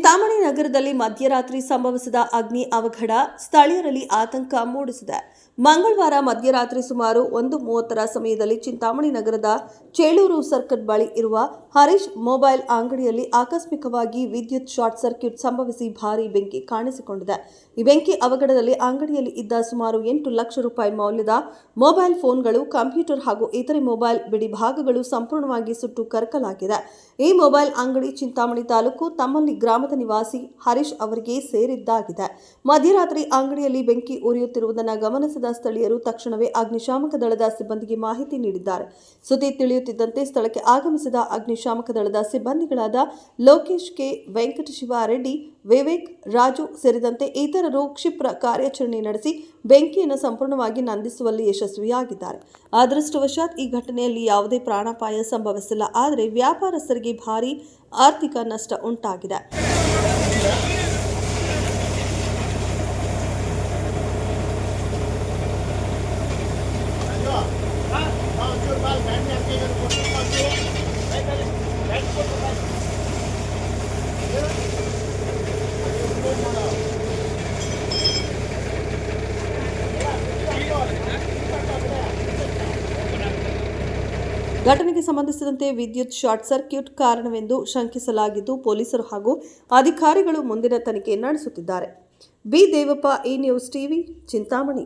ನಗರದಲ್ಲಿ ಮಧ್ಯರಾತ್ರಿ ಸಂಭವಿಸಿದ ಅಗ್ನಿ ಅವಘಡ, ಸ್ಥಳೀಯರಲ್ಲಿ ಆತಂಕ ಮೂಡಿಸಿದೆ. ಮಂಗಳವಾರ ಮಧ್ಯರಾತ್ರಿ ಸುಮಾರು ಒಂದು ಮೂವತ್ತರ ಸಮಯದಲ್ಲಿ ಚಿಂತಾಮಣಿ ನಗರದ ಚೇಳೂರು ಸರ್ಕಟ್ ಬಳಿ ಇರುವ ಹರೀಶ್ ಮೊಬೈಲ್ ಅಂಗಡಿಯಲ್ಲಿ ಆಕಸ್ಮಿಕವಾಗಿ ವಿದ್ಯುತ್ ಶಾರ್ಟ್ ಸರ್ಕ್ಯೂಟ್ ಸಂಭವಿಸಿ ಭಾರೀ ಬೆಂಕಿ ಕಾಣಿಸಿಕೊಂಡಿದೆ. ಈ ಬೆಂಕಿ ಅವಘಡದಲ್ಲಿ ಅಂಗಡಿಯಲ್ಲಿ ಇದ್ದ ಸುಮಾರು ಎಂಟು ಲಕ್ಷ ರೂಪಾಯಿ ಮೌಲ್ಯದ ಮೊಬೈಲ್ ಫೋನ್ಗಳು, ಕಂಪ್ಯೂಟರ್ ಹಾಗೂ ಇತರೆ ಮೊಬೈಲ್ ಬಿಡಿ ಭಾಗಗಳು ಸಂಪೂರ್ಣವಾಗಿ ಸುಟ್ಟು ಕರಕಲಾಗಿದೆ. ಈ ಮೊಬೈಲ್ ಅಂಗಡಿ, ಚಿಂತಾಮಣಿ ತಾಲೂಕು ತಮ್ಮಲ್ಲಿ ಗ್ರಾಮದ ನಿವಾಸಿ ಹರೀಶ್ ಅವರಿಗೆ ಸೇರಿದ್ದಾಗಿದೆ. ಮಧ್ಯರಾತ್ರಿ ಅಂಗಡಿಯಲ್ಲಿ ಬೆಂಕಿ ಉರಿಯುತ್ತಿರುವುದನ್ನು ಗಮನಿಸಿದ ಸ್ಥಳೀಯರು ತಕ್ಷಣವೇ ಅಗ್ನಿಶಾಮಕ ದಳದ ಸಿಬ್ಬಂದಿಗೆ ಮಾಹಿತಿ ನೀಡಿದ್ದಾರೆ. ಸುದ್ದಿ ತಿಳಿಯುತ್ತಿದ್ದಂತೆ ಸ್ಥಳಕ್ಕೆ ಆಗಮಿಸಿದ ಅಗ್ನಿಶಾಮಕ ದಳದ ಸಿಬ್ಬಂದಿಗಳಾದ ಲೋಕೇಶ್ ಕೆ. ವೆಂಕಟಶಿವಾರೆಡ್ಡಿ, ವಿವೇಕ್, ರಾಜು ಸೇರಿದಂತೆ ಇತರರು ಕ್ಷಿಪ್ರ ಕಾರ್ಯಾಚರಣೆ ನಡೆಸಿ ಬೆಂಕಿಯನ್ನು ಸಂಪೂರ್ಣವಾಗಿ ನಂದಿಸುವಲ್ಲಿ ಯಶಸ್ವಿಯಾಗಿದ್ದಾರೆ. ಅದೃಷ್ಟವಶಾತ್ ಈ ಘಟನೆಯಲ್ಲಿ ಯಾವುದೇ ಪ್ರಾಣಾಪಾಯ ಸಂಭವಿಸಿಲ್ಲ. ಆದರೆ ವ್ಯಾಪಾರಸ್ಥರಿಗೆ ಭಾರೀ ಆರ್ಥಿಕ ನಷ್ಟ ಉಂಟಾಗಿದೆ. Yeah. ಘಟನೆಗೆ ಸಂಬಂಧಿಸಿದಂತೆ ವಿದ್ಯುತ್ ಶಾರ್ಟ್ ಸರ್ಕ್ಯೂಟ್ ಕಾರಣವೆಂದು ಶಂಕಿಸಲಾಗಿದ್ದು ಪೊಲೀಸರು ಹಾಗೂ ಅಧಿಕಾರಿಗಳು ಮುಂದಿನ ತನಿಖೆ ನಡೆಸುತ್ತಿದ್ದಾರೆ. B. Devappa E news TV Chintamani.